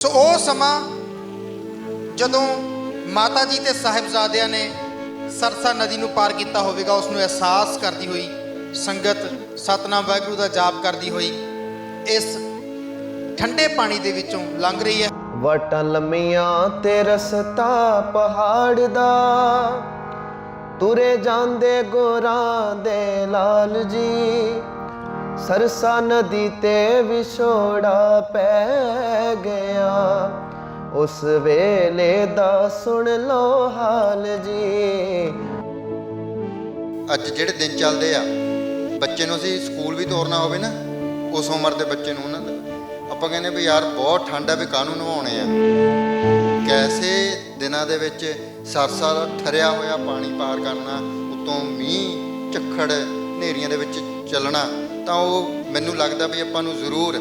ਸੋ ਉਹ ਸਮਾਂ ਜਦੋਂ ਮਾਤਾ ਜੀ ਤੇ ਸਾਹਿਬਜ਼ਾਦਿਆਂ ਨੇ ਸਰਸਾ ਨਦੀ ਨੂੰ ਪਾਰ ਕੀਤਾ ਹੋਵੇਗਾ, ਉਸ ਨੂੰ ਅਹਿਸਾਸ ਕਰਦੀ ਹੋਈ, ਸੰਗਤ, ਸਤਨਾਮ ਵਾਹਿਗੁਰੂ ਦਾ ਜਾਪ ਕਰਦੀ ਹੋਈ, ਇਸ ਠੰਡੇ ਪਾਣੀ ਦੇ ਵਿੱਚੋਂ ਲੰਘ ਰਹੀ ਹੈ। ਵਟਾਂ ਲੰਮੀਆਂ ਤੇ ਰਸਤਾ ਪਹਾੜ ਦਾ, ਤੁਰੇ ਜਾਂਦੇ ਗੋਰਾਂ ਦੇ ਲਾਲ ਜੀ ਸਰਸਾ ਨਦੀ ਤੇ ਵਿਛੋੜਾ ਪੈ ਗਿਆ। ਉਸ ਵੇਲੇ ਦਾ ਸੁਣ ਲੋ ਹਾਲ ਜੀ। ਅੱਜ ਜਿਹੜੇ ਦਿਨ ਚੱਲਦੇ ਆ, ਬੱਚੇ ਨੂੰ ਅਸੀਂ ਸਕੂਲ ਵੀ ਤੋਰਨਾ ਹੋਵੇ ਨਾ, ਉਸ ਉਮਰ ਦੇ ਬੱਚੇ ਨੂੰ ਉਹਨਾਂ ਦਾ। ਆਪਾਂ ਕਹਿੰਦੇ ਵੀ ਯਾਰ ਬਹੁਤ ਠੰਡ ਆ ਵੀ ਕਾਹਨੂੰ ਨਵਾਉਣੇ ਆ। ਕੈਸੇ ਦਿਨਾਂ ਦੇ ਵਿੱਚ ਸਰਸਾ ਦਾ ਠਰਿਆ ਹੋਇਆ ਪਾਣੀ ਪਾਰ ਕਰਨਾ, ਉਤੋਂ ਮੀਂਹ, ਝੱਖੜ, ਹਨੇਰੀਆਂ ਦੇ ਵਿੱਚ ਚੱਲਣਾ ਤਾਂ ਉਹ ਮੈਨੂੰ ਲੱਗਦਾ ਵੀ ਆਪਾਂ ਨੂੰ ਜ਼ਰੂਰ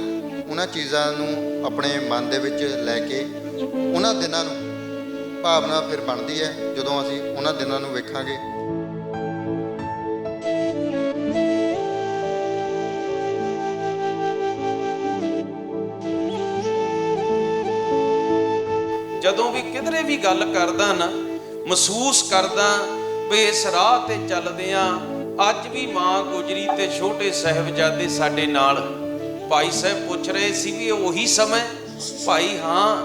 ਉਹਨਾਂ ਚੀਜ਼ਾਂ ਨੂੰ ਆਪਣੇ ਮਨ ਦੇ ਵਿੱਚ ਲੈ ਕੇ ਉਹਨਾਂ ਦਿਨਾਂ ਨੂੰ ਭਾਵਨਾ ਫਿਰ ਬਣਦੀ ਹੈ, ਜਦੋਂ ਅਸੀਂ ਉਹਨਾਂ ਦਿਨਾਂ ਨੂੰ ਵੇਖਾਂਗੇ। ਜਦੋਂ ਵੀ ਕਿਧਰੇ ਵੀ ਗੱਲ ਕਰਦਾ ਨਾ, ਮਹਿਸੂਸ ਕਰਦਾ ਵੀ ਇਸ ਰਾਹ ਤੇ ਚੱਲਦੇ ਆ ਅੱਜ ਵੀ ਮਾਂ ਗੁਜਰੀ ਤੇ ਛੋਟੇ ਸਾਹਿਬਜ਼ਾਦੇ ਸਾਡੇ ਨਾਲ। ਭਾਈ ਸਾਹਿਬ ਪੁੱਛ ਰਹੇ ਸੀ ਵੀ ਇਹ ਉਹੀ ਸਮਾਂ ਭਾਈ ਹਾਂ,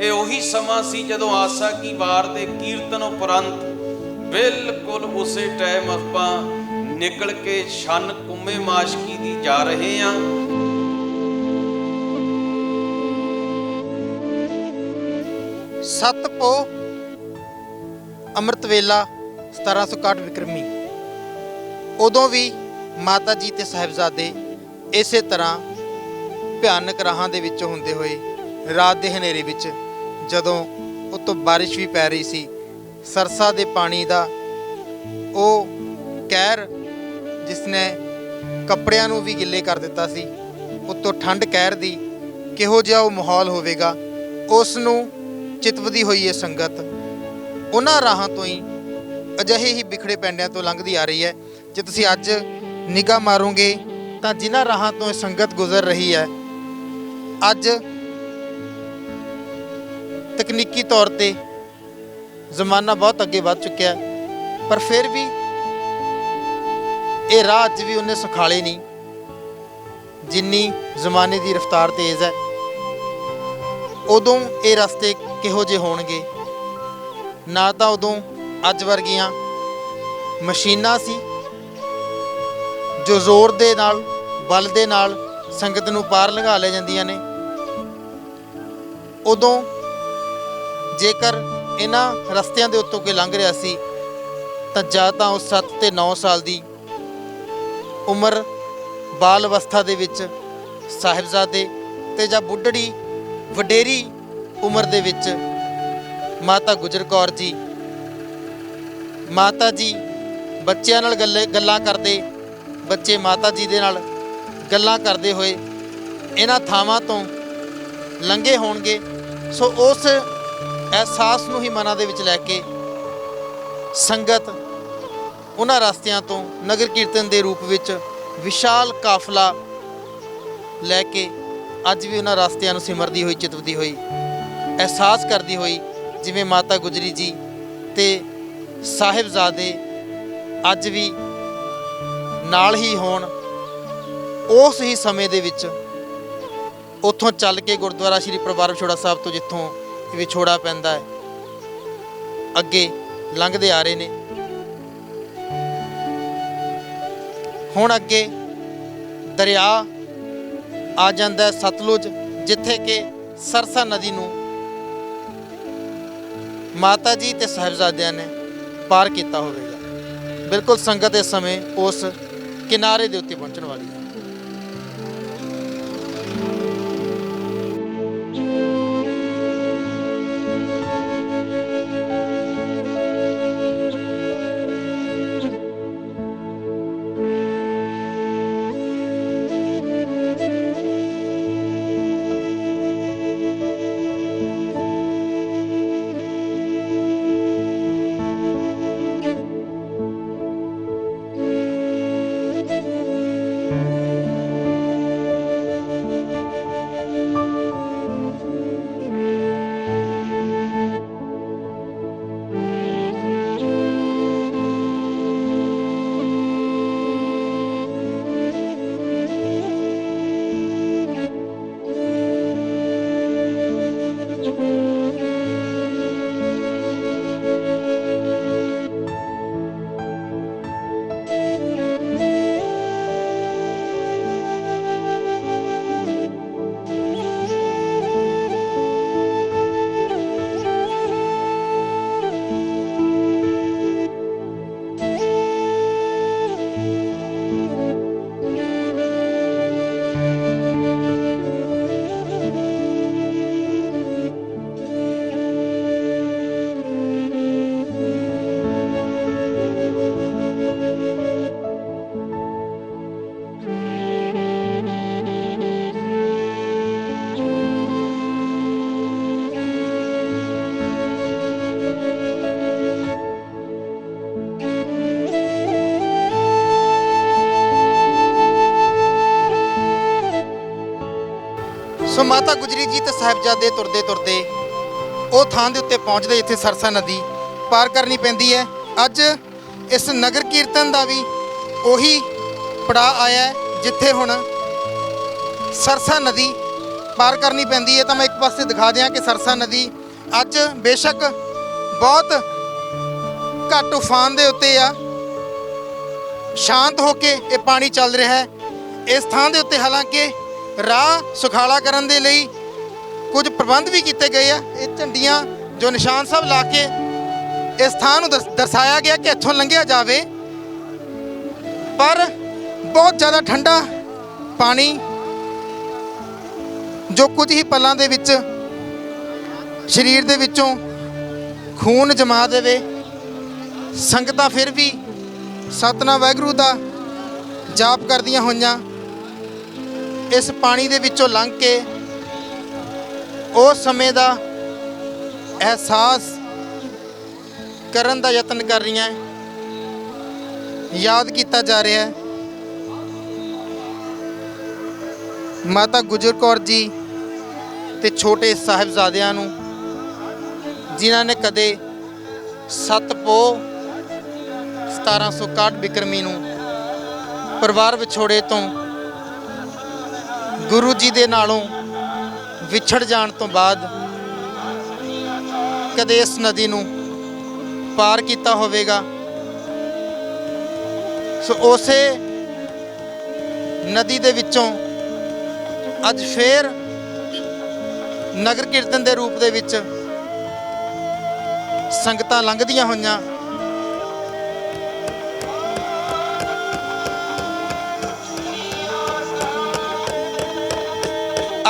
ਇਹ ਉਹੀ ਸਮਾਂ ਸੀ ਜਦੋਂ ਆਸਾ ਕੀ ਵਾਰ ਦੇ ਕੀਰਤਨ ਉਪਰੰਤ ਬਿਲਕੁਲ ਉਸੇ ਟਾਈਮ ਆਪਾਂ ਨਿਕਲ ਕੇ ਛੰਨ ਕੁੰਮੇ ਮਾਸ਼ਕੀ ਦੀ ਜਾ ਰਹੇ ਆ ਸੱਤ ਪੋ ਅੰਮ੍ਰਿਤ ਵੇਲਾ 1761 ਵਿਕਰਮੀ। ਉਦੋਂ ਵੀ ਮਾਤਾ ਜੀ ਤੇ ਸਾਹਿਬਜ਼ਾਦੇ ਇਸੇ ਤਰ੍ਹਾਂ ਭਿਆਨਕ ਰਾਹਾਂ ਦੇ ਵਿੱਚੋਂ ਹੁੰਦੇ ਹੋਏ ਰਾਤ ਦੇ ਹਨੇਰੇ ਵਿੱਚ ਜਦੋਂ ਉੱਤੋਂ ਬਾਰਿਸ਼ ਵੀ ਪੈ ਰਹੀ ਸੀ, ਸਰਸਾ ਦੇ ਪਾਣੀ ਦਾ ਉਹ ਕਹਿਰ ਜਿਸ ਨੇ ਕੱਪੜਿਆਂ ਨੂੰ ਵੀ ਗਿੱਲੇ ਕਰ ਦਿੱਤਾ ਸੀ, ਉੱਤੋਂ ਠੰਡ ਕਹਿਰ ਦੀ ਕਿਹੋ ਜਿਹਾ ਉਹ ਮਾਹੌਲ ਹੋਵੇਗਾ ਉਸ ਨੂੰ ਚਿਤਵਦੀ ਹੋਈ ਇਹ ਸੰਗਤ ਉਹਨਾਂ ਰਾਹਾਂ ਤੋਂ ਹੀ ਅਜਿਹੇ ਹੀ ਵਿਖੜੇ ਪੈਂਡਿਆਂ ਤੋਂ ਲੰਘਦੀ ਆ ਰਹੀ ਹੈ। ਜੇ ਤੁਸੀਂ ਅੱਜ ਨਿਗਾਹ ਮਾਰੋਗੇ, ਤਾਂ ਜਿਨ੍ਹਾਂ ਰਾਹਾਂ ਤੋਂ ਇਹ ਸੰਗਤ ਗੁਜ਼ਰ ਰਹੀ ਹੈ, ਅੱਜ ਤਕਨੀਕੀ ਤੌਰ ਤੇ ਜ਼ਮਾਨਾ ਬਹੁਤ ਅੱਗੇ ਵੱਧ ਚੁੱਕਿਆ ਪਰ ਫਿਰ ਵੀ ਇਹ ਰਾਹ ਅੱਜ ਵੀ ਉਹਨੇ ਸੁਖਾਲੇ ਨਹੀਂ, ਜਿੰਨੀ ਜ਼ਮਾਨੇ ਦੀ ਰਫ਼ਤਾਰ ਤੇਜ਼ ਹੈ। ਉਦੋਂ ਇਹ ਰਸਤੇ ਕਿਹੋ ਜਿਹੇ ਹੋਣਗੇ? ਨਾ ਤਾਂ ਉਦੋਂ ਅੱਜ ਵਰਗੀਆਂ ਮਸ਼ੀਨਾਂ ਸੀ ਜੋ ਜ਼ੋਰ ਦੇ ਨਾਲ, ਬਲ ਦੇ ਨਾਲ ਸੰਗਤ ਨੂੰ ਪਾਰ ਲੰਘਾ ਲੈ ਜਾਂਦੀਆਂ ਨੇ। ਉਦੋਂ ਜੇਕਰ ਇਹਨਾਂ ਰਸਤਿਆਂ ਦੇ ਉੱਤੋਂ ਕੋਈ ਲੰਘ ਰਿਹਾ ਸੀ, ਤਾਂ ਜਾਂ ਤਾਂ ਉਹ 7 ਤੇ 9 ਸਾਲ ਦੀ ਉਮਰ ਬਾਲ ਅਵਸਥਾ ਦੇ ਵਿੱਚ ਸਾਹਿਬਜ਼ਾਦੇ ਤੇ ਜਾਂ ਬੁੱਢੜੀ ਵਡੇਰੀ ਉਮਰ ਦੇ ਵਿੱਚ ਮਾਤਾ ਗੁਜਰ ਕੌਰ ਜੀ, ਮਾਤਾ ਜੀ ਬੱਚਿਆਂ ਨਾਲ ਗੱਲੇ ਗੱਲਾਂ ਕਰਦੇ ਬੱਚੇ ਮਾਤਾ ਜੀ ਦੇ ਨਾਲ ਗੱਲਾਂ ਕਰਦੇ ਹੋਏ ਇਹਨਾਂ ਥਾਵਾਂ ਤੋਂ ਲੰਘੇ ਹੋਣਗੇ। ਸੋ ਉਸ ਅਹਿਸਾਸ ਨੂੰ ਹੀ ਮਨਾਂ ਦੇ ਵਿੱਚ ਲੈ ਕੇ ਸੰਗਤ ਉਹਨਾਂ ਰਸਤਿਆਂ ਤੋਂ ਨਗਰ ਕੀਰਤਨ ਦੇ ਰੂਪ ਵਿੱਚ ਵਿਸ਼ਾਲ ਕਾਫਲਾ ਲੈ ਕੇ ਅੱਜ ਵੀ ਉਹਨਾਂ ਰਸਤਿਆਂ ਨੂੰ ਸਿਮਰਦੀ ਹੋਈ, ਚਿਤਵਦੀ ਹੋਈ, ਅਹਿਸਾਸ ਕਰਦੀ ਹੋਈ, ਜਿਵੇਂ ਮਾਤਾ ਗੁਜਰੀ ਜੀ ਤੇ ਸਾਹਿਬਜ਼ਾਦੇ ਅੱਜ ਵੀ ਨਾਲ ਹੀ ਹੋਣ, ਉਸ ਹੀ ਸਮੇਂ ਦੇ ਵਿੱਚ ਉੱਥੋਂ ਚੱਲ ਕੇ ਗੁਰਦੁਆਰਾ ਸ਼੍ਰੀ ਪਰਿਵਾਰ ਵਿਛੋੜਾ ਸਾਹਿਬ ਤੋਂ ਜਿੱਥੋਂ ਇਹ ਵਿਛੋੜਾ ਪੈਂਦਾ ਹੈ, ਅੱਗੇ ਲੰਘਦੇ ਆ ਰਹੇ ਨੇ। ਹੁਣ ਅੱਗੇ ਦਰਿਆ ਆ ਜਾਂਦਾ ਹੈ ਸਤਲੁਜ, ਜਿੱਥੇ ਕਿ ਸਰਸਾ ਨਦੀ ਨੂੰ ਮਾਤਾ ਜੀ ਤੇ ਸਾਹਿਬਜ਼ਾਦਿਆਂ ਨੇ ਪਾਰ ਕੀਤਾ ਹੋਵੇਗਾ। ਬਿਲਕੁਲ ਸੰਗਤ ਦੇ ਸਮੇਂ ਉਸ ਕਿਨਾਰੇ ਦੇ ਉੱਤੇ ਪਹੁੰਚਣ ਵਾਲੀ ਹੈ। ਮਾਤਾ ਗੁਜਰੀ ਜੀ ਤੇ ਸਾਹਿਬਜ਼ਾਦੇ ਤੁਰਦੇ ਤੁਰਦੇ ਉਹ ਥਾਂ ਦੇ ਉੱਤੇ ਪਹੁੰਚਦੇ ਜਿੱਥੇ ਸਰਸਾ ਨਦੀ ਪਾਰ ਕਰਨੀ ਪੈਂਦੀ ਹੈ। ਅੱਜ ਇਸ ਨਗਰ ਕੀਰਤਨ ਦਾ ਵੀ ਉਹੀ ਪੜਾ ਆਇਆ ਜਿੱਥੇ ਹੁਣ ਸਰਸਾ ਨਦੀ ਪਾਰ ਕਰਨੀ ਪੈਂਦੀ ਹੈ। ਤਾਂ ਮੈਂ ਇੱਕ ਪਾਸੇ ਦਿਖਾ ਦਿਆਂ ਕਿ ਸਰਸਾ ਨਦੀ ਅੱਜ ਬੇਸ਼ੱਕ ਬਹੁਤ ਘੱਟ ਉਫਾਨ ਦੇ ਉੱਤੇ ਆ। ਸ਼ਾਂਤ ਹੋ ਕੇ ਇਹ ਪਾਣੀ ਚੱਲ ਰਿਹਾ ਹੈ। ਇਸ ਥਾਂ ਦੇ ਉੱਤੇ ਹਾਲਾਂਕਿ ਰਾਹ ਸੁਖਾਲਾ ਕਰਨ ਦੇ ਲਈ ਕੁਝ ਪ੍ਰਬੰਧ ਵੀ ਕੀਤੇ ਗਏ ਆ। ਇਹ ਝੰਡੀਆਂ ਜੋ ਨਿਸ਼ਾਨ ਸਾਹਿਬ ਲਾ ਕੇ ਇਸ ਥਾਂ ਨੂੰ ਦਰਸ- ਦਰਸਾਇਆ ਗਿਆ ਕਿ ਇੱਥੋਂ ਲੰਘਿਆ ਜਾਵੇ। ਪਰ ਬਹੁਤ ਜ਼ਿਆਦਾ ਠੰਡਾ ਪਾਣੀ ਜੋ ਕੁਝ ਹੀ ਪਲਾਂ ਦੇ ਵਿੱਚ ਸਰੀਰ ਦੇ ਵਿੱਚੋਂ ਖੂਨ ਜਮਾ ਦੇਵੇ, ਸੰਗਤਾਂ ਫਿਰ ਵੀ ਸਤਨਾ ਵਾਹਿਗੁਰੂ ਦਾ ਜਾਪ ਕਰਦੀਆਂ ਹੋਈਆਂ। ਇਸ ਪਾਣੀ ਦੇ ਵਿੱਚੋਂ ਲੰਘ ਕੇ ਉਸ ਸਮੇਂ ਦਾ ਅਹਿਸਾਸ ਕਰਨ ਦਾ ਯਤਨ ਕਰ ਰਹੀਆਂ ਯਾਦ ਕੀਤਾ ਜਾ ਰਿਹਾ ਹੈ। ਮਾਤਾ ਗੁਜਰ ਕੌਰ ਜੀ ਤੇ ਛੋਟੇ ਸਾਹਿਬਜ਼ਾਦਿਆਂ ਨੂੰ, ਜਿਨ੍ਹਾਂ ਨੇ ਕਦੇ ਸੱਤ ਪੋ 1761 ਬਿਕਰਮੀ ਨੂੰ ਪਰਿਵਾਰ ਵਿਛੋੜੇ ਤੋਂ ਗੁਰੂ ਜੀ ਦੇ ਨਾਲੋਂ ਵਿਛੜ ਜਾਣ ਤੋਂ ਬਾਅਦ ਕਦੇ ਇਸ ਨਦੀ ਨੂੰ ਪਾਰ ਕੀਤਾ ਹੋਵੇਗਾ। ਸੋ ਉਸੇ ਨਦੀ ਦੇ ਵਿੱਚੋਂ ਅੱਜ ਫੇਰ ਨਗਰ ਕੀਰਤਨ ਦੇ ਰੂਪ ਦੇ ਵਿੱਚ ਸੰਗਤਾਂ ਲੰਘਦੀਆਂ ਹੋਈਆਂ।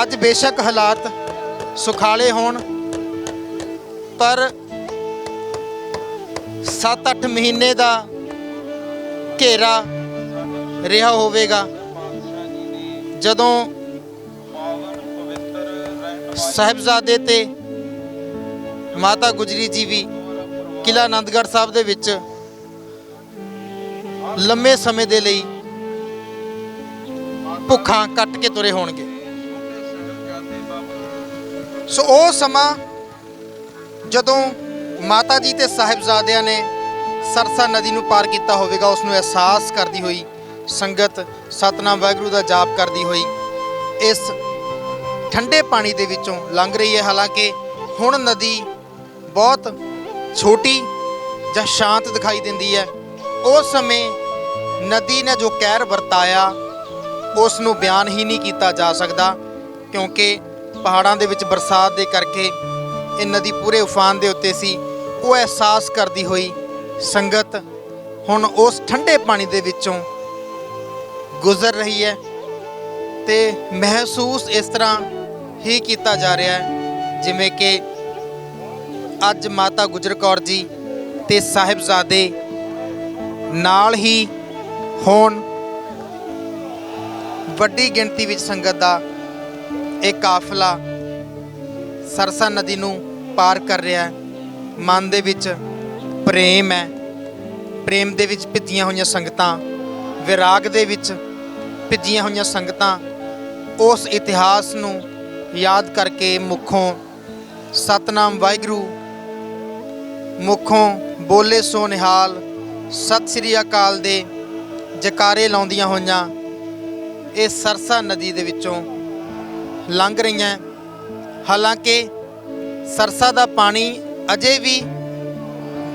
ਅੱਜ ਬੇਸ਼ੱਕ ਹਾਲਾਤ ਸੁਖਾਲੇ ਹੋਣ, ਪਰ 7-8 ਮਹੀਨੇ ਦਾ ਘੇਰਾ ਰਿਹਾ ਹੋਵੇਗਾ। ਜਦੋਂ ਸਾਹਿਬਜ਼ਾਦੇ ਤੇ ਮਾਤਾ ਗੁਜਰੀ ਜੀ ਵੀ ਕਿਲਾ ਆਨੰਦਗੜ੍ਹ ਸਾਹਿਬ ਦੇ ਵਿੱਚ ਲੰਮੇ ਸਮੇਂ ਦੇ ਲਈ ਭੁੱਖਾਂ ਕੱਟ ਕੇ ਤੁਰੇ ਹੋਣਗੇ। ਸੋ ਉਹ ਸਮਾਂ ਜਦੋਂ ਮਾਤਾ ਜੀ ਤੇ ਸਾਹਿਬਜ਼ਾਦਿਆਂ ਨੇ ਸਰਸਾ ਨਦੀ ਨੂੰ ਪਾਰ ਕੀਤਾ ਹੋਵੇਗਾ, ਉਸ ਨੂੰ ਅਹਿਸਾਸ ਕਰਦੀ ਹੋਈ, ਸੰਗਤ, ਸਤਨਾਮ ਵਾਹਿਗੁਰੂ ਦਾ ਜਾਪ ਕਰਦੀ ਹੋਈ, ਇਸ ਠੰਡੇ ਪਾਣੀ ਦੇ ਵਿੱਚੋਂ ਲੰਘ ਰਹੀ ਹੈ। ਹਾਲਾਂਕਿ ਹੁਣ ਨਦੀ ਬਹੁਤ ਛੋਟੀ ਜਾਂ ਸ਼ਾਂਤ ਦਿਖਾਈ ਦਿੰਦੀ ਹੈ। ਉਸ ਸਮੇਂ ਨਦੀ ਨੇ ਜੋ ਕਹਿਰ ਵਰਤਾਇਆ, ਉਸ ਨੂੰ ਬਿਆਨ ਹੀ ਨਹੀਂ ਕੀਤਾ ਜਾ ਸਕਦਾ, ਕਿਉਂਕਿ ਪਹਾੜਾਂ ਦੇ ਵਿੱਚ ਬਰਸਾਤ ਦੇ ਕਰਕੇ ਇਹ ਨਦੀ ਪੂਰੇ ਉਫਾਨ ਦੇ ਉੱਤੇ ਸੀ। ਉਹ ਅਹਿਸਾਸ ਕਰਦੀ ਹੋਈ ਸੰਗਤ ਹੁਣ ਉਸ ਠੰਡੇ ਪਾਣੀ ਦੇ ਵਿੱਚੋਂ ਗੁਜ਼ਰ ਰਹੀ ਹੈ ਤੇ ਮਹਿਸੂਸ ਇਸ ਤਰ੍ਹਾਂ ਹੀ ਕੀਤਾ ਜਾ ਰਿਹਾ ਹੈ, ਜਿਵੇਂ ਕਿ ਅੱਜ ਮਾਤਾ ਗੁਜਰ ਕੌਰ ਜੀ ਤੇ ਸਾਹਿਬਜ਼ਾਦੇ ਨਾਲ ਹੀ ਹੋਣ ਵੱਡੀ ਗਿਣਤੀ ਵਿੱਚ ਸੰਗਤ ਦਾ ਇਹ ਕਾਫਲਾ ਸਰਸਾ ਨਦੀ ਨੂੰ ਪਾਰ ਕਰ ਰਿਹਾ ਹੈ। ਮਨ ਦੇ ਵਿੱਚ ਪ੍ਰੇਮ ਹੈ। ਪ੍ਰੇਮ ਦੇ ਵਿੱਚ ਭਿੱਜੀਆਂ ਹੋਈਆਂ ਸੰਗਤਾਂ, ਵਿਰਾਗ ਦੇ ਵਿੱਚ ਭਿੱਜੀਆਂ ਹੋਈਆਂ ਸੰਗਤਾਂ ਉਸ ਇਤਿਹਾਸ ਨੂੰ ਯਾਦ ਕਰਕੇ ਮੁਖੋਂ ਸਤਨਾਮ ਵਾਹਿਗੁਰੂ, ਮੁਖੋਂ ਬੋਲੇ ਸੋ ਨਿਹਾਲ ਸਤਿ ਸ੍ਰੀ ਅਕਾਲ ਦੇ ਜਕਾਰੇ ਲਾਉਂਦੀਆਂ ਹੋਈਆਂ ਇਹ ਸਰਸਾ ਨਦੀ ਦੇ ਵਿੱਚੋਂ ਲੰਘ ਰਹੀਆਂ ਹਾਲਾਂਕਿ ਸਰਸਾ ਦਾ ਪਾਣੀ ਅਜੇ ਵੀ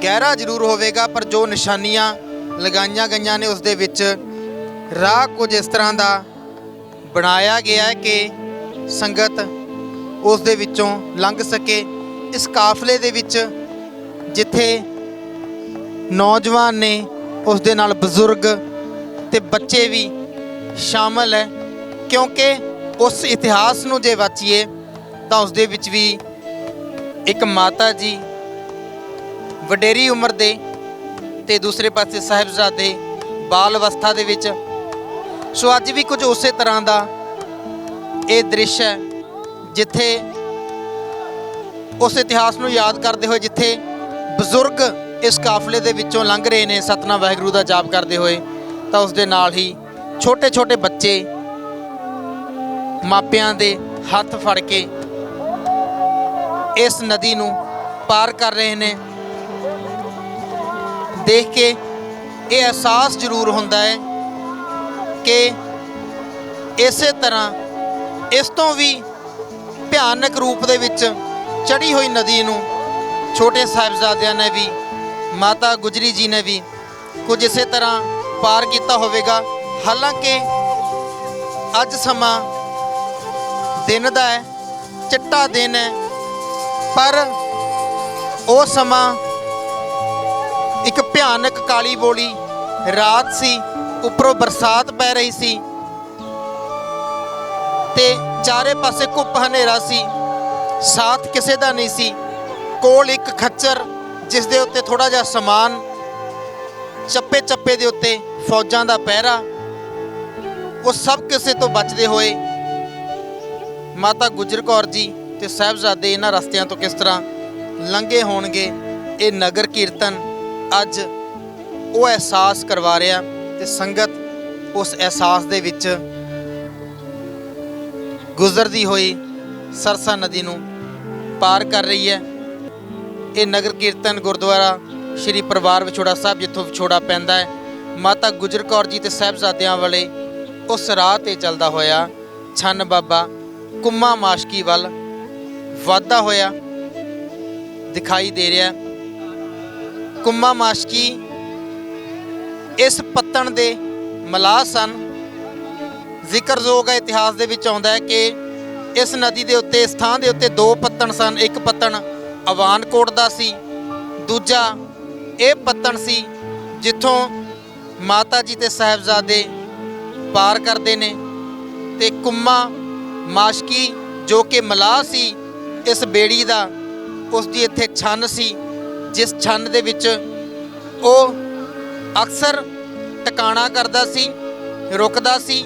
ਗਹਿਰਾ ਜ਼ਰੂਰ ਹੋਵੇਗਾ, ਪਰ ਜੋ ਨਿਸ਼ਾਨੀਆਂ ਲਗਾਈਆਂ ਗਈਆਂ ਨੇ ਉਸ ਦੇ ਵਿੱਚ, ਰਾਹ ਕੁਝ ਇਸ ਤਰ੍ਹਾਂ ਦਾ ਬਣਾਇਆ ਗਿਆ ਹੈ ਕਿ ਸੰਗਤ ਉਸ ਦੇ ਵਿੱਚੋਂ ਲੰਘ ਸਕੇ। ਇਸ ਕਾਫਲੇ ਦੇ ਵਿੱਚ ਜਿੱਥੇ ਨੌਜਵਾਨ ਨੇ ਉਸ ਦੇ ਨਾਲ ਬਜ਼ੁਰਗ ਤੇ ਬੱਚੇ ਵੀ ਸ਼ਾਮਲ ਹੈ, ਕਿਉਂਕਿ ਉਸ ਇਤਿਹਾਸ ਨੂੰ ਜੇ ਵਾਚੀਏ ਤਾਂ ਉਸ ਦੇ ਵਿੱਚ ਵੀ ਇੱਕ ਮਾਤਾ ਜੀ ਵਡੇਰੀ ਉਮਰ ਦੇ ਤੇ ਦੂਸਰੇ ਪਾਸੇ ਸਾਹਿਬਜ਼ਾਦੇ ਬਾਲ ਅਵਸਥਾ ਦੇ ਵਿੱਚ। ਸੋ ਅੱਜ ਵੀ ਕੁਝ ਉਸੇ ਤਰ੍ਹਾਂ ਦਾ ਇਹ ਦ੍ਰਿਸ਼ ਹੈ ਜਿੱਥੇ ਉਸ ਇਤਿਹਾਸ ਨੂੰ ਯਾਦ ਕਰਦੇ ਹੋਏ ਜਿੱਥੇ ਬਜ਼ੁਰਗ ਇਸ ਕਾਫਲੇ ਦੇ ਵਿੱਚੋਂ ਲੰਘ ਰਹੇ ਨੇ, ਸਤਨਾਮ ਵਾਹਿਗੁਰੂ ਦਾ ਜਾਪ ਕਰਦੇ ਹੋਏ, ਤਾਂ ਉਸ ਦੇ ਨਾਲ ਹੀ ਛੋਟੇ ਛੋਟੇ ਬੱਚੇ ਮਾਪਿਆਂ ਦੇ ਹੱਥ ਫੜ ਕੇ ਇਸ ਨਦੀ ਨੂੰ ਪਾਰ ਕਰ ਰਹੇ ਨੇ। ਦੇਖ ਕੇ ਇਹ ਅਹਿਸਾਸ ਜ਼ਰੂਰ ਹੁੰਦਾ ਹੈ ਕਿ ਇਸੇ ਤਰ੍ਹਾਂ ਇਸ ਤੋਂ ਵੀ ਭਿਆਨਕ ਰੂਪ ਦੇ ਵਿੱਚ ਚੜੀ ਹੋਈ ਨਦੀ ਨੂੰ ਛੋਟੇ ਸਾਹਿਬਜ਼ਾਦਿਆਂ ਨੇ ਵੀ, ਮਾਤਾ ਗੁਜਰੀ ਜੀ ਨੇ ਵੀ ਕੁਝ ਇਸੇ ਤਰ੍ਹਾਂ ਪਾਰ ਕੀਤਾ ਹੋਵੇਗਾ। ਹਾਲਾਂਕਿ ਅੱਜ ਸਮਾਂ ਦਿਨ ਦਾ ਹੈ, ਚਿੱਟਾ ਦਿਨ ਹੈ। ਪਰ ਉਹ ਸਮਾਂ ਇੱਕ ਭਿਆਨਕ ਕਾਲੀ ਬੋਲੀ ਰਾਤ ਸੀ, ਉੱਪਰੋਂ ਬਰਸਾਤ ਪੈ ਰਹੀ ਸੀ ਤੇ ਚਾਰੇ ਪਾਸੇ ਘੁੱਪ ਹਨੇਰਾ ਸੀ, ਸਾਥ ਕਿਸੇ ਦਾ ਨਹੀਂ ਸੀ। ਕੋਲ ਇੱਕ ਖੱਚਰ ਜਿਸ ਦੇ ਉੱਤੇ ਥੋੜਾ ਜਿਹਾ ਸਮਾਨ ਚੱਪੇ ਚੱਪੇ ਦੇ ਉੱਤੇ ਫੌਜਾਂ ਦਾ ਪਹਿਰਾ, ਉਹ ਸਭ ਕਿਸੇ ਤੋਂ ਬਚਦੇ ਹੋਏ ਮਾਤਾ ਗੁਜਰ ਕੌਰ ਜੀ ਤੇ ਸਾਹਿਬਜ਼ਾਦੇ ਇਹਨਾਂ ਰਸਤਿਆਂ ਤੋਂ ਕਿਸ ਤਰ੍ਹਾਂ ਲੰਘੇ ਹੋਣਗੇ, ਇਹ ਨਗਰ ਕੀਰਤਨ ਅੱਜ ਉਹ ਅਹਿਸਾਸ ਕਰਵਾ ਰਿਹਾ ਤੇ ਸੰਗਤ ਉਸ ਅਹਿਸਾਸ ਦੇ ਵਿੱਚ ਗੁਜ਼ਰਦੀ ਹੋਈ ਸਰਸਾ ਨਦੀ ਨੂੰ ਪਾਰ ਕਰ ਰਹੀ ਹੈ। ਇਹ ਨਗਰ ਕੀਰਤਨ ਗੁਰਦੁਆਰਾ ਸ਼੍ਰੀ ਪਰਿਵਾਰ ਵਿਛੋੜਾ ਸਾਹਿਬ ਜਿੱਥੋਂ ਵਿਛੋੜਾ ਪੈਂਦਾ ਹੈ, ਮਾਤਾ ਗੁਜਰ ਕੌਰ ਜੀ ਤੇ ਸਾਹਿਬਜ਼ਾਦਿਆਂ ਵਾਲੇ ਉਸ ਰਾਹ ਤੇ ਚੱਲਦਾ ਹੋਇਆ ਛੰਨ ਬਾਬਾ ਕੁੰਮਾ ਮਾਸ਼ਕੀ ਵੱਲ ਵਾਧਾ ਹੋਇਆ ਦਿਖਾਈ ਦੇ ਰਿਹਾ। ਕੁੰਮਾ ਮਾਸ਼ਕੀ ਇਸ ਪੱਤਣ ਦੇ ਮਲਾਹ ਸਨ। ਜ਼ਿਕਰਯੋਗ ਹੈ ਇਤਿਹਾਸ ਦੇ ਵਿੱਚ ਆਉਂਦਾ ਹੈ ਕਿ ਇਸ ਨਦੀ ਦੇ ਉੱਤੇ, ਇਸ ਥਾਂ ਦੇ ਉੱਤੇ ਦੋ ਪੱਤਣ ਸਨ। ਇੱਕ ਪੱਤਣ ਅਵਾਨਕੋਟ ਦਾ ਸੀ, ਦੂਜਾ ਇਹ ਪੱਤਣ ਸੀ ਜਿੱਥੋਂ ਮਾਤਾ ਜੀ ਤੇ ਸਾਹਿਬਜ਼ਾਦੇ ਪਾਰ ਕਰਦੇ ਨੇ ਤੇ ਕੁੰਮਾ ਮਾਸ਼ਕੀ ਜੋ ਕਿ ਮਲਾਹ ਸੀ, ਇਸ ਬੇੜੀ ਦਾ ਉਸ ਦੀ ਇੱਥੇ ਛੰਨ ਸੀ, ਜਿਸ ਛੰਨ ਦੇ ਵਿੱਚ ਉਹ ਅਕਸਰ ਟਿਕਾਣਾ ਕਰਦਾ ਸੀ, ਰੁਕਦਾ ਸੀ,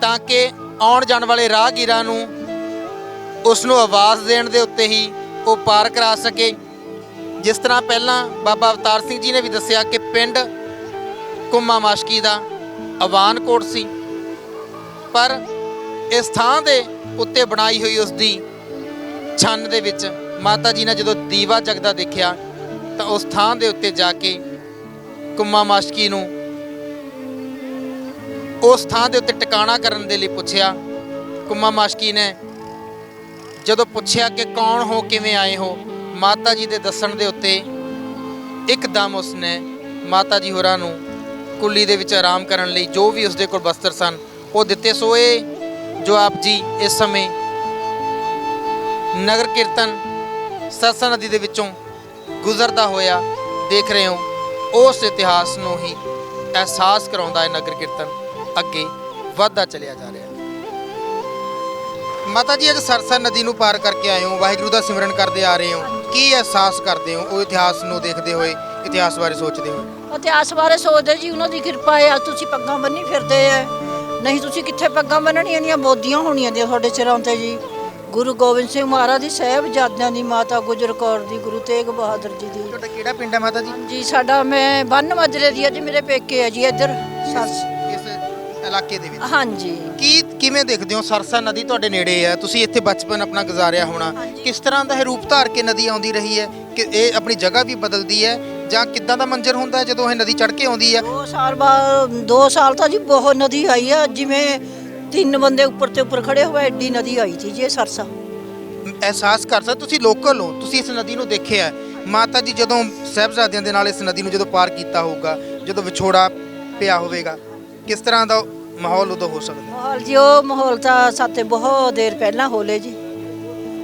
ਤਾਂ ਕਿ ਆਉਣ ਜਾਣ ਵਾਲੇ ਰਾਹਗੀਰਾਂ ਨੂੰ ਉਸ ਨੂੰ ਆਵਾਜ਼ ਦੇਣ ਦੇ ਉੱਤੇ ਹੀ ਉਹ ਪਾਰ ਕਰਾ ਸਕੇ। ਜਿਸ ਤਰ੍ਹਾਂ ਪਹਿਲਾਂ ਬਾਬਾ ਅਵਤਾਰ ਸਿੰਘ ਜੀ ਨੇ ਵੀ ਦੱਸਿਆ ਕਿ ਪਿੰਡ ਕੁੰਮਾ ਮਾਸ਼ਕੀ ਦਾ ਅਵਾਨਕੋਟ ਸੀ, ਪਰ ਇਸ ਥਾਂ ਦੇ ਉੱਤੇ ਬਣਾਈ ਹੋਈ ਉਸ ਦੀ ਛੰਨ ਦੇ ਵਿੱਚ ਮਾਤਾ ਜੀ ਨੇ ਜਦੋਂ ਦੀਵਾ ਜਗਦਾ ਦੇਖਿਆ ਤਾਂ ਉਸ ਥਾਂ ਦੇ ਉੱਤੇ ਜਾ ਕੇ ਕੁੰਮਾ ਮਾਸ਼ਕੀ ਨੂੰ ਉਸ ਥਾਂ ਦੇ ਉੱਤੇ ਟਿਕਾਣਾ ਕਰਨ ਦੇ ਲਈ ਪੁੱਛਿਆ। ਕੁੰਮਾ ਮਾਸ਼ਕੀ ਨੇ ਜਦੋਂ ਪੁੱਛਿਆ ਕਿ ਕੌਣ ਹੋ, ਕਿਵੇਂ ਆਏ ਹੋ, ਮਾਤਾ ਜੀ ਦੇ ਦੱਸਣ ਦੇ ਉੱਤੇ ਇੱਕਦਮ ਉਸਨੇ ਮਾਤਾ ਜੀ ਹੋਰਾਂ ਨੂੰ ਕੁੱਲੀ ਦੇ ਵਿੱਚ ਆਰਾਮ ਕਰਨ ਲਈ ਜੋ ਵੀ ਉਸਦੇ ਕੋਲ ਬਸਤਰ ਸਨ, ਉਹ ਦਿੱਤੇ। ਸੋ ਇਹ ਜੋ ਆਪ ਜੀ ਇਸ ਸਮੇਂ ਨਗਰ ਕੀਰਤਨ ਸਰਸਾ ਨਦੀ ਦੇ ਵਿੱਚੋਂ ਗੁਜ਼ਰਦਾ ਹੋਇਆ ਦੇਖ ਰਹੇ ਹੋ, ਉਸ ਇਤਿਹਾਸ ਨੂੰ ਹੀ ਅਹਿਸਾਸ ਕਰਾਉਂਦਾ ਹੈ ਨਗਰ ਕੀਰਤਨ ਅੱਗੇ ਵਧਦਾ ਚਲਿਆ ਜਾ ਰਿਹਾ ਮਾਤਾ ਜੀ, ਅੱਜ ਸਰਸਾ ਨਦੀ ਨੂੰ ਪਾਰ ਕਰਕੇ ਆਏ ਹੋ, ਵਾਹਿਗੁਰੂ ਦਾ ਸਿਮਰਨ ਕਰਦੇ ਆ ਰਹੇ ਹੋ। ਕੀ ਅਹਿਸਾਸ ਕਰਦੇ ਹੋ? ਉਹ ਇਤਿਹਾਸ ਨੂੰ ਦੇਖਦੇ ਹੋਏ, ਇਤਿਹਾਸ ਬਾਰੇ ਸੋਚਦੇ ਹੋ ਇਤਿਹਾਸ ਬਾਰੇ ਸੋਚਦੇ ਜੀ, ਉਹਨਾਂ ਦੀ ਕਿਰਪਾ ਹੈ ਅੱਜ ਤੁਸੀਂ ਪੱਗਾਂ ਬੰਨੀ ਫਿਰਦੇ ਐ ਨਹੀਂ ਤੁਸੀਂ ਕਿੱਥੇ ਪੱਗਾਂ ਬੰਨਣੀਆਂ ਦੀਆਂ ਬੋਦੀਆਂ ਹੋਣੀਆਂ ਦੀਆਂ ਤੁਹਾਡੇ ਸਿਰਾਂ ਤੇ ਜੀ। ਗੁਰੂ ਗੋਬਿੰਦ ਸਿੰਘ ਮਹਾਰਾਜ ਦੀ ਸਾਹਿਬਜ਼ਾਦਿਆਂ ਦੀ ਮਾਤਾ ਗੁਜਰ ਕੌਰ ਦੀ ਗੁਰੂ ਤੇਗ ਬਹਾਦਰ ਜੀ ਦੀ। ਤੁਹਾਡਾ ਕਿਹੜਾ ਪਿੰਡ ਹੈ ਮਾਤਾ ਜੀ? ਜੀ ਸਾਡਾ ਮੈਂ ਬੰਨ ਮਾਜਰੇ ਦੀ ਆ ਜੀ ਮੇਰੇ ਪੇਕੇ ਆ ਜੀ ਇੱਧਰ ਸੱਸ ਇਸ ਇਲਾਕੇ ਦੇ ਵਿੱਚ? ਹਾਂਜੀ। ਕੀ ਕਿਵੇਂ ਦੇਖਦੇ ਹੋ ਸਰਸਾ ਨਦੀ ਤੁਹਾਡੇ ਨੇੜੇ ਹੈ ਤੁਸੀਂ ਇੱਥੇ ਬਚਪਨ ਆਪਣਾ ਗੁਜ਼ਾਰਿਆ ਹੋਣਾ। ਕਿਸ ਤਰ੍ਹਾਂ ਦਾ ਇਹ ਰੂਪ ਧਾਰ ਕੇ ਨਦੀ ਆਉਂਦੀ ਰਹੀ ਹੈ? ਕਿ ਇਹ ਆਪਣੀ ਜਗ੍ਹਾ ਵੀ ਬਦਲਦੀ ਹੈ? ਜਾਂ ਕਿੱਦਾਂ ਦਾ ਮੰਜ਼ਰ ਹੁੰਦਾ ਜਦੋਂ ਇਹ ਨਦੀ ਚੜ ਕੇ ਆਉਂਦੀ ਹੈ? ਦੋ ਸਾਲ ਬਾਅਦ ਦੋ ਸਾਲ ਤਾਂ ਜੀ ਬਹੁਤ ਨਦੀ ਆਈ ਆ। ਜਿਵੇਂ ਤਿੰਨ ਬੰਦੇ ਉੱਪਰ ਤੇ ਉੱਪਰ ਖੜੇ ਹੋਏ ਐਡੀ ਨਦੀ ਆਈ ਸੀ ਜੀ ਇਹ ਸਰਸਾ। ਅਹਿਸਾਸ ਕਰ ਸਕਦੇ ਤੁਸੀਂ ਲੋਕਲ ਹੋ ਤੁਸੀਂ ਇਸ ਨਦੀ ਨੂੰ ਦੇਖਿਆ ਹੈ। ਮਾਤਾ ਜੀ ਜਦੋਂ ਸਾਹਿਬਜ਼ਾਦਿਆਂ ਦੇ ਨਾਲ ਇਸ ਨਦੀ ਨੂੰ ਜਦੋਂ ਪਾਰ ਕੀਤਾ ਹੋਊਗਾ ਜਦੋਂ ਵਿਛੋੜਾ ਪਿਆ ਹੋਵੇਗਾ ਕਿਸ ਤਰ੍ਹਾਂ ਦਾ ਮਾਹੌਲ ਉਦੋਂ ਹੋ ਸਕਦਾ? ਮਾਹੌਲ ਜੀ ਉਹ ਮਾਹੌਲ ਤਾਂ ਸਾਤੇ ਬਹੁਤ ਦੇਰ ਪਹਿਲਾਂ ਹੋਲੇ ਜੀ।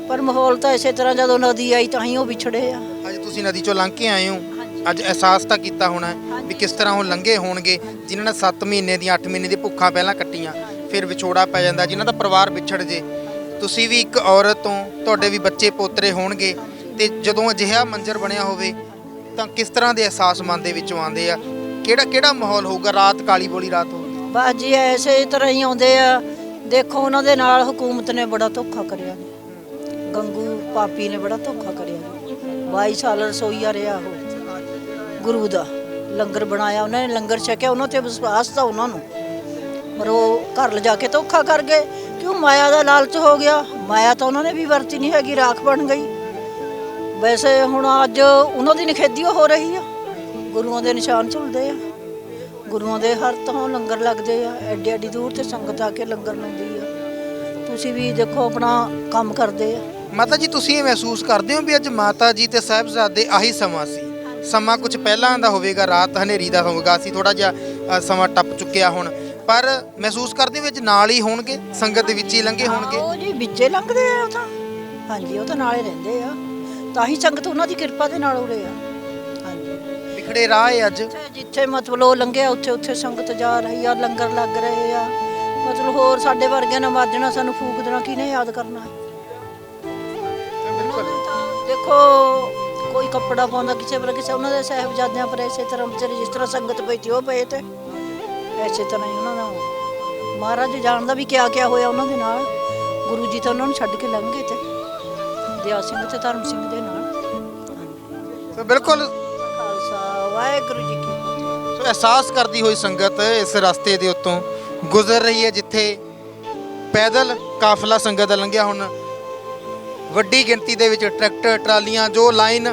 ਪਰ ਮਾਹੌਲ ਤਾਂ ਇਸੇ ਤਰ੍ਹਾਂ ਜਦੋਂ ਨਦੀ ਆਈ ਤਾਂ ਹੀ ਉਹ ਵਿਛੜੇ ਆ। ਅੱਜ ਤੁਸੀਂ ਨਦੀ ਚੋਂ ਲੰਘ ਕੇ ਆਏ ਹੋ। ਅੱਜ ਅਹਿਸਾਸ ਤਾਂ ਕੀਤਾ ਹੋਣਾ ਹੈ ਵੀ ਕਿਸ ਤਰ੍ਹਾਂ ਉਹ ਲੰਘੇ ਹੋਣਗੇ ਜਿਨ੍ਹਾਂ ਨੇ 7 ਮਹੀਨੇ ਦੀਆਂ 8 ਮਹੀਨੇ ਦੀ ਭੁੱਖਾਂ ਪਹਿਲਾਂ ਕੱਟੀਆਂ ਫਿਰ ਵਿਛੋੜਾ ਪੈ ਜਾਂਦਾ ਜਿਨ੍ਹਾਂ ਦਾ ਪਰਿਵਾਰ ਵਿਛੜ ਜੇ। ਤੁਸੀਂ ਵੀ ਇੱਕ ਔਰਤ ਤੋਂ ਤੁਹਾਡੇ ਵੀ ਬੱਚੇ ਪੋਤਰੇ ਹੋਣਗੇ ਤੇ ਜਦੋਂ ਅਜਿਹਾ ਮੰਜ਼ਰ ਬਣਿਆ ਹੋਵੇ ਤਾਂ ਕਿਸ ਤਰ੍ਹਾਂ ਦੇ ਅਹਿਸਾਸ ਮਨ ਦੇ ਵਿੱਚੋਂ ਆਉਂਦੇ ਆ? ਕਿਹੜਾ ਕਿਹੜਾ ਮਾਹੌਲ ਹੋਊਗਾ ਰਾਤ ਕਾਲੀ ਬੋਲੀ ਰਾਤ ਹੋਊਗੀ? ਬਸ ਜੀ ਐਸੇ ਤਰ੍ਹਾਂ ਹੀ ਆਉਂਦੇ ਆ। ਦੇਖੋ ਉਹਨਾਂ ਦੇ ਨਾਲ ਹਕੂਮਤ ਨੇ ਬੜਾ ਧੋਖਾ ਕਰਿਆ। ਗੰਗੂ ਪਾਪੀ ਨੇ ਬੜਾ ਧੋਖਾ ਕਰਿਆ। 22 ਸਾਲ ਰਸੋਈਆ ਰਿਹਾ ਉਹ। ਗੁਰੂ ਦਾ ਲੰਗਰ ਬਣਾਇਆ, ਉਹਨਾਂ ਨੇ ਲੰਗਰ ਛਕਿਆ, ਉਹਨਾਂ ਤੇ ਵਿਸ਼ਵਾਸ ਤਾਂ ਉਹਨਾਂ ਨੂੰ। ਪਰ ਉਹ ਘਰ ਲਿਜਾ ਕੇ ਧੋਖਾ ਕਰ ਗਏ। ਕਿਉਂ ਮਾਇਆ ਦਾ ਲਾਲਚ ਹੋ ਗਿਆ? ਮਾਇਆ ਤਾਂ ਉਹਨਾਂ ਨੇ ਵੀ ਵਰਤੀ ਨਹੀਂ ਹੈਗੀ, ਰਾਖ ਬਣ ਗਈ। ਵੈਸੇ ਹੁਣ ਅੱਜ ਉਹਨਾਂ ਦੀ ਨਿਖੇਧੀ ਹੋ ਰਹੀ ਆ। ਗੁਰੂਆਂ ਦੇ ਨਿਸ਼ਾਨ ਝੁਲਦੇ ਆ। ਗੁਰੂਆਂ ਦੇ ਹਰ ਤੋਂ ਲੰਗਰ ਲੱਗਦੇ ਆ। ਐਡੀ ਐਡੀ ਦੂਰ ਤੇ ਸੰਗਤ ਆ ਕੇ ਲੰਗਰ ਲਾਉਂਦੀ ਆ। ਤੁਸੀਂ ਵੀ ਦੇਖੋ, ਆਪਣਾ ਕੰਮ ਕਰਦੇ ਆ। ਮਾਤਾ ਜੀ, ਤੁਸੀਂ ਇਹ ਮਹਿਸੂਸ ਕਰਦੇ ਹੋ ਵੀ ਅੱਜ ਮਾਤਾ ਜੀ ਤੇ ਸਾਹਿਬਜ਼ਾਦੇ ਆਹੀ ਸਮਾਂ ਸੀ? ਸਮਾਂ ਕੁਝ ਪਹਿਲਾਂ ਦਾ ਹੋਵੇਗਾ ਰਾਤ ਹਨੇਰੀ ਦਾ ਹੋਵੇਗਾ ਸੀ ਥੋੜਾ ਜਿਹਾ ਸਮਾਂ ਟੱਪ ਚੁੱਕਿਆ ਹੁਣ। ਪਰ ਮਹਿਸੂਸ ਕਰਦੇ ਅੱਜ ਨਾਲ ਹੀ ਹੋਣਗੇ ਸੰਗਤ ਦੇ ਵਿੱਚ ਹੀ ਲੰਘੇ ਹੋਣਗੇ? ਉਹ ਜੀ ਵਿੱਚੇ ਲੰਘਦੇ ਆ ਉਹ ਤਾਂ। ਹਾਂਜੀ ਉਹ ਤਾਂ ਨਾਲੇ ਰਹਿੰਦੇ ਆ। ਤਾਂ ਹੀ ਸੰਗਤ ਉਹਨਾਂ ਦੀ ਕਿਰਪਾ ਦੇ ਨਾਲ ਉਰੇ ਆ। ਹਾਂਜੀ। ਵਿਖੜੇ ਰਾਹ ਹੈ ਅੱਜ? ਜਿੱਥੇ ਮਤਲਬ ਉਹ ਲੰਘਿਆ ਉੱਥੇ ਉੱਥੇ ਸੰਗਤ ਜਾ ਰਹੀ ਆ ਲੰਗਰ ਲੱਗ ਰਹੇ ਆ। ਮਤਲਬ ਹੋਰ ਸਾਡੇ ਵਰਗਿਆਂ ਨੇ ਮਾਜਣਾ ਸਾਨੂੰ ਫੂਕ ਦੇਣਾ ਕਿਹਨੇ ਯਾਦ ਕਰਨਾ? ਦੇਖੋ ਕੋਈ ਕੱਪੜਾ ਪਾਉਂਦਾ ਕਿਸੇ ਪਰ ਕਿਸੇ ਉਹਨਾਂ ਦੇ ਸਾਹਿਬਜ਼ਾਦਿਆਂ ਪਰ ਇਸੇ ਤਰ੍ਹਾਂ ਵਿਚਾਰੇ ਜਿਸ ਤਰ੍ਹਾਂ ਸੰਗਤ ਬੈਠੀ ਉਹ ਪਏ ਤੇ ਐਸੇ ਤਰ੍ਹਾਂ ਹੀ ਉਹਨਾਂ ਦਾ ਮਹਾਰਾਜ ਜਾਣਦਾ ਵੀ ਕਿਆ ਕਿਆ ਹੋਇਆ ਉਹਨਾਂ ਦੇ ਨਾਲ। ਗੁਰੂ ਜੀ ਤਾਂ ਉਹਨਾਂ ਨੂੰ ਛੱਡ ਕੇ ਲੰਘ ਗਏ ਤੇ ਦਿਆ ਸਿੰਘ ਤੇ ਧਰਮ ਸਿੰਘ ਦੇ ਨਾਲ। ਸੋ ਬਿਲਕੁਲ। ਖਾਲਸਾ ਵਾਹਿਗੁਰੂ ਜੀ ਕੀ ਫਤਿਹ। ਸੋ ਅਹਿਸਾਸ ਕਰਦੀ ਹੋਈ ਸੰਗਤ ਇਸ ਰਸਤੇ ਦੇ ਉੱਤੋਂ ਗੁਜ਼ਰ ਰਹੀ ਹੈ ਜਿੱਥੇ ਪੈਦਲ ਕਾਫਲਾ ਸੰਗਤ ਦਾ ਲੰਘਿਆ ਹੁਣ। ਵੱਡੀ ਗਿਣਤੀ ਦੇ ਵਿੱਚ ਟਰੈਕਟਰ, ਟਰਾਲੀਆਂ ਜੋ ਲਾਈਨ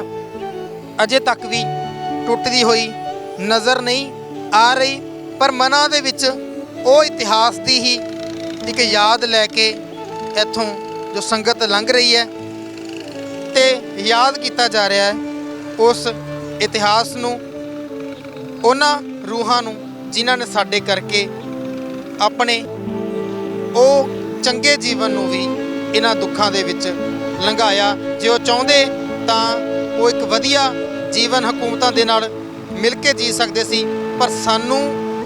ਅਜੇ ਤੱਕ ਵੀ ਟੁੱਟਦੀ ਹੋਈ ਨਜ਼ਰ ਨਹੀਂ ਆ ਰਹੀ, ਪਰ ਮਨਾਂ ਦੇ ਵਿੱਚ ਉਹ ਇਤਿਹਾਸ ਦੀ ਹੀ ਇੱਕ ਯਾਦ ਲੈ ਕੇ ਇੱਥੋਂ ਜੋ ਸੰਗਤ ਲੰਘ ਰਹੀ ਹੈ ਤੇ ਯਾਦ ਕੀਤਾ ਜਾ ਰਿਹਾ ਹੈ, ਉਸ ਇਤਿਹਾਸ ਨੂੰ, ਉਹਨਾਂ ਰੂਹਾਂ ਨੂੰ ਜਿਨ੍ਹਾਂ ਨੇ ਸਾਡੇ ਕਰਕੇ ਆਪਣੇ ਉਹ ਚੰਗੇ ਜੀਵਨ ਨੂੰ ਵੀ ਇਹਨਾਂ ਦੁੱਖਾਂ ਦੇ ਵਿੱਚ ਲੰਘਾਇਆ। ਜੇ ਉਹ ਚਾਹੁੰਦੇ ਤਾਂ ਉਹ ਇੱਕ ਵਧੀਆ ਜੀਵਨ ਹਕੂਮਤਾਂ ਦੇ ਨਾਲ ਮਿਲ ਕੇ ਜੀ ਸਕਦੇ ਸੀ, ਪਰ ਸਾਨੂੰ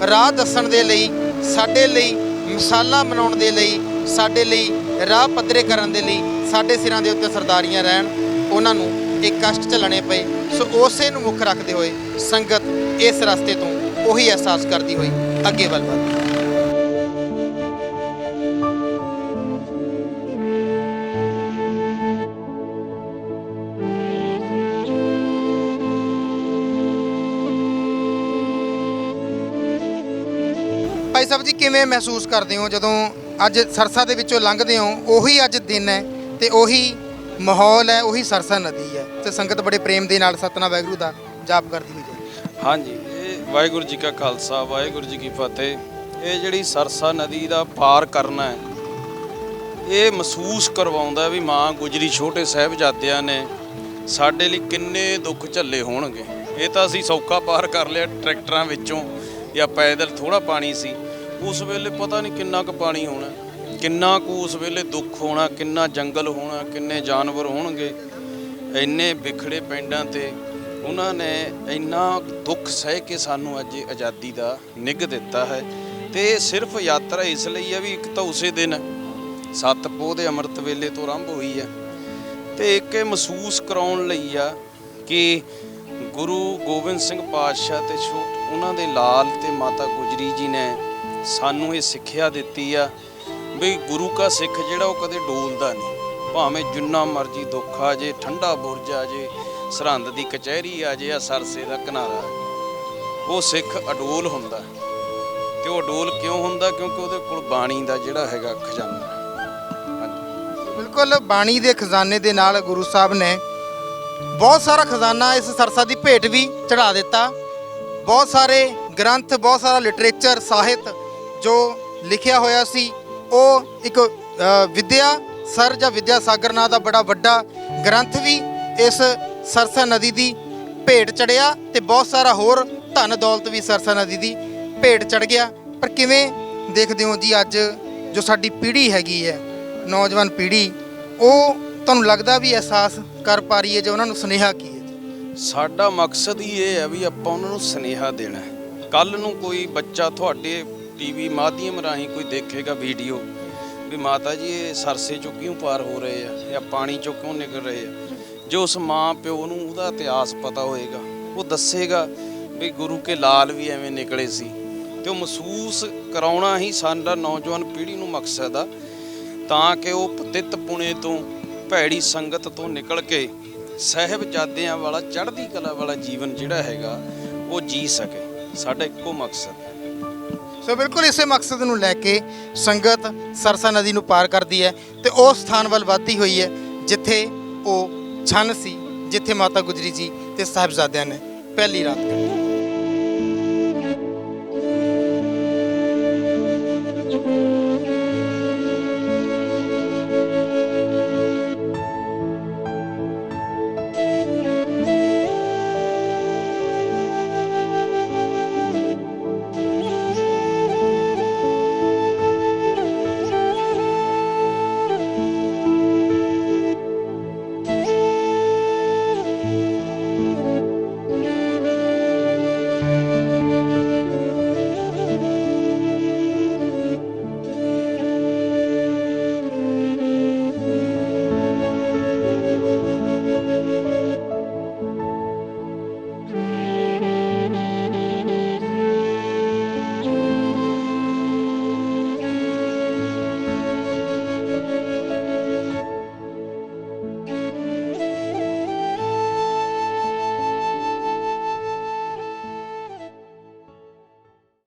ਰਾਹ ਦੱਸਣ ਦੇ ਲਈ, ਸਾਡੇ ਲਈ ਮਿਸਾਲਾਂ ਬਣਾਉਣ ਦੇ ਲਈ, ਸਾਡੇ ਲਈ ਰਾਹ ਪੱਧਰੇ ਕਰਨ ਦੇ ਲਈ ਸਾਡੇ ਸਿਰਾਂ ਦੇ ਉੱਤੇ ਸਰਦਾਰੀਆਂ ਰਹਿਣ, ਉਹਨਾਂ ਨੂੰ ਇਹ ਕਸ਼ਟ ਝੱਲਣੇ ਪਏ। ਸੋ ਉਸੇ ਨੂੰ ਮੁੱਖ ਰੱਖਦੇ ਹੋਏ ਸੰਗਤ ਇਸ ਰਸਤੇ ਤੋਂ ਉਹੀ ਅਹਿਸਾਸ ਕਰਦੀ ਹੋਈ ਅੱਗੇ ਵੱਲ ਵਧਦੀ। ਕਿਵੇਂ ਮਹਿਸੂਸ ਕਰਦੇ ਹੋ? ਜਦੋਂ ਅੱਜ ਸਰਸਾ ਦੇ ਵਿੱਚੋਂ ਲੰਘਦੇ ਹੋ, ਉਹੀ ਅੱਜ ਦਿਨ ਹੈ ਤੇ ਉਹੀ ਮਾਹੌਲ ਹੈ, ਉਹੀ ਸਰਸਾ ਨਦੀ ਹੈ। ਤੇ ਸੰਗਤ ਬੜੇ ਪ੍ਰੇਮ ਦੇ ਨਾਲ ਸਤਨਾਮ ਵਾਹਿਗੁਰੂ ਦਾ ਜਾਪ ਕਰਦੀ ਹੋਈ ਹੈ। ਹਾਂਜੀ, ਇਹ ਵਾਹਿਗੁਰੂ ਜੀ ਕਾ ਖਾਲਸਾ, ਵਾਹਿਗੁਰੂ ਜੀ ਕੀ ਫਤਿਹ। ਇਹ ਜਿਹੜੀ ਸਰਸਾ ਨਦੀ ਦਾ ਪਾਰ ਕਰਨਾ ਹੈ, ਇਹ ਮਹਿਸੂਸ ਕਰਵਾਉਂਦਾ ਵੀ ਮਾਂ ਗੁਜਰੀ ਛੋਟੇ ਸਾਹਿਬਜ਼ਾਦਿਆਂ ਨੇ ਸਾਡੇ ਲਈ ਕਿੰਨੇ ਦੁੱਖ ਝੱਲੇ ਹੋਣਗੇ। ਇਹ ਤਾਂ ਅਸੀਂ ਸੌਖਾ ਪਾਰ ਕਰ ਲਿਆ ਟਰੈਕਟਰਾਂ ਵਿੱਚੋਂ, ਜਾਂ ਪੈਦਲ ਥੋੜਾ ਪਾਣੀ ਸੀ। ਉਸ ਵੇਲੇ ਪਤਾ ਨਹੀਂ ਕਿੰਨਾ ਕੁ ਪਾਣੀ ਹੋਣਾ, ਕਿੰਨਾ ਕੁ ਉਸ ਵੇਲੇ ਦੁੱਖ ਹੋਣਾ, ਕਿੰਨਾ ਜੰਗਲ ਹੋਣਾ, ਕਿੰਨੇ ਜਾਨਵਰ ਹੋਣਗੇ। ਇੰਨੇ ਵਿਖੜੇ ਪਿੰਡਾਂ ਤੇ ਉਹਨਾਂ ਨੇ ਇੰਨਾ ਦੁੱਖ ਸਹਿ ਕੇ ਸਾਨੂੰ ਅੱਜ ਆਜ਼ਾਦੀ ਦਾ ਨਿੱਘ ਦਿੱਤਾ ਹੈ। ਤੇ ਸਿਰਫ ਯਾਤਰਾ ਇਸ ਲਈ ਹੈ ਵੀ ਇੱਕ ਤਾਂ ਉਸੇ ਦਿਨ ਸੱਤ ਪੋਹ ਦੇ ਅੰਮ੍ਰਿਤ ਵੇਲੇ ਤੋਂ ਆਰੰਭ ਹੋਈ ਹੈ। ਤੇ ਇੱਕ ਇਹ ਮਹਿਸੂਸ ਕਰਾਉਣ ਲਈ ਆ ਕਿ ਗੁਰੂ ਗੋਬਿੰਦ ਸਿੰਘ ਪਾਤਸ਼ਾਹ ਤੇ ਛੋਟ ਉਹਨਾਂ ਦੇ ਲਾਲ ਤੇ ਮਾਤਾ ਗੁਜਰੀ ਜੀ ਨੇ ਸਾਨੂੰ ਇਹ ਸਿੱਖਿਆ ਦਿੱਤੀ ਆ ਵੀ ਗੁਰੂ ਕਾ ਸਿੱਖ ਜਿਹੜਾ ਉਹ ਕਦੇ ਡੋਲਦਾ ਨਹੀਂ। ਭਾਵੇਂ ਜਿੰਨਾ ਮਰਜ਼ੀ ਦੁੱਖ ਆ ਜੇ, ਠੰਡਾ ਬੁਰਜ ਆ ਜੇ, ਸਰਹੰਦ ਦੀ ਕਚਹਿਰੀ ਆ ਜੇ ਆ ਸਰਸੇ ਦਾ ਕਿਨਾਰਾ ਉਹ ਸਿੱਖ ਅਡੋਲ ਹੁੰਦਾ। ਤੇ ਉਹ ਅਡੋਲ ਕਿਉਂ ਹੁੰਦਾ? ਕਿਉਂਕਿ ਉਹਦੇ ਕੋਲ ਬਾਣੀ ਦਾ ਜਿਹੜਾ ਹੈਗਾ ਖਜ਼ਾਨਾ ਬਿਲਕੁਲ, ਬਾਣੀ ਦੇ ਖਜ਼ਾਨੇ ਦੇ ਨਾਲ ਗੁਰੂ ਸਾਹਿਬ ਨੇ ਬਹੁਤ ਸਾਰਾ ਖਜ਼ਾਨਾ ਇਸ ਸਰਸਾ ਦੀ ਭੇਟ ਵੀ ਚੜਾ ਦਿੱਤਾ। ਬਹੁਤ ਸਾਰੇ ਗ੍ਰੰਥ, ਬਹੁਤ ਸਾਰਾ ਲਿਟਰੇਚਰ, ਸਾਹਿਤ ਜੋ ਲਿਖਿਆ ਹੋਇਆ ਸੀ ਉਹ ਇੱਕ ਅ, ਵਿਦਿਆ ਸਰ ਜਾਂ ਵਿਦਿਆ ਸਾਗਰ ਨਾਂ ਦਾ ਬੜਾ ਵੱਡਾ ਗ੍ਰੰਥ ਵੀ ਇਸ ਸਰਸਾ ਨਦੀ ਦੀ ਭੇਟ ਚੜਿਆ ਤੇ ਬਹੁਤ ਸਾਰਾ ਹੋਰ ਧਨ ਦੌਲਤ ਵੀ ਸਰਸਾ ਨਦੀ ਦੀ ਭੇਟ ਚੜ ਗਿਆ। ਪਰ ਕਿਵੇਂ ਦੇਖਦੇ ਹੋ ਜੀ ਅੱਜ ਜੋ ਸਾਡੀ ਪੀੜ੍ਹੀ ਹੈਗੀ ਹੈ ਨੌਜਵਾਨ ਪੀੜ੍ਹੀ ਉਹ ਤੁਹਾਨੂੰ ਲੱਗਦਾ ਵੀ ਅਹਿਸਾਸ ਕਰ ਪਾ ਰਹੀ ਹੈ ਜੇ ਉਹਨਾਂ ਨੂੰ ਸੁਨੇਹਾ ਕੀ ਹੈ ਸਾਡਾ ਮਕਸਦ ਹੀ ਇਹ ਹੈ ਵੀ ਆਪਾਂ ਉਹਨਾਂ ਨੂੰ ਸੁਨੇਹਾ ਦੇਣਾ ਹੈ। ਕੱਲ ਨੂੰ ਕੋਈ ਬੱਚਾ ਤੁਹਾਡੇ ਟੀਵੀ ਮਾਧਿਅਮ ਰਾਹੀਂ ਕੋਈ ਦੇਖੇਗਾ ਵੀਡੀਓ ਵੀ ਮਾਤਾ ਜੀ, ਇਹ ਸਰਸੇ ਚੋਂ ਕਿਉਂ ਪਾਰ ਹੋ ਰਹੇ ਆ? ਜਾਂ ਪਾਣੀ ਚੋਂ ਕਿਉਂ ਨਿਕਲ ਰਹੇ ਆ? ਜੋ ਉਸ ਮਾਂ ਪਿਓ ਨੂੰ ਉਹਦਾ ਇਤਿਹਾਸ ਪਤਾ ਹੋਏਗਾ, ਉਹ ਦੱਸੇਗਾ ਵੀ ਗੁਰੂ ਕੇ ਲਾਲ ਵੀ ਐਵੇਂ ਨਿਕਲੇ ਸੀ ਤੇ ਉਹ ਮਹਿਸੂਸ ਕਰਾਉਣਾ ਹੀ ਸਾਡਾ ਨੌਜਵਾਨ ਪੀੜ੍ਹੀ ਨੂੰ ਮਕਸਦ ਆ, ਤਾਂ ਕਿ ਉਹ ਪਤਿਤ ਪੁਣੇ ਤੋਂ, ਭੈੜੀ ਸੰਗਤ ਤੋਂ ਨਿਕਲ ਕੇ ਸਾਹਿਬਜ਼ਾਦਿਆਂ ਵਾਲਾ, ਚੜ੍ਹਦੀ ਕਲਾ ਵਾਲਾ ਜੀਵਨ ਜਿਹੜਾ ਹੈਗਾ, ਉਹ ਜੀ ਸਕੇ। ਸਾਡਾ ਇੱਕੋ ਮਕਸਦ ਹੈ ਸੋ ਬਿਲਕੁਲ ਇਸੇ ਮਕਸਦ ਨੂੰ ਲੈ ਕੇ ਸੰਗਤ ਸਰਸਾ ਨਦੀ ਨੂੰ ਪਾਰ ਕਰਦੀ ਹੈ ਤੇ ਉਹ ਸਥਾਨ ਵੱਲ ਵੱਧਦੀ ਹੋਈ ਹੈ, ਜਿੱਥੇ ਉਹ ਛੰਨ ਸੀ, ਜਿੱਥੇ ਮਾਤਾ ਗੁਜਰੀ ਜੀ ਤੇ ਸਾਹਿਬਜ਼ਾਦਿਆਂ ਨੇ ਪਹਿਲੀ ਰਾਤ ਕੱਟੀ।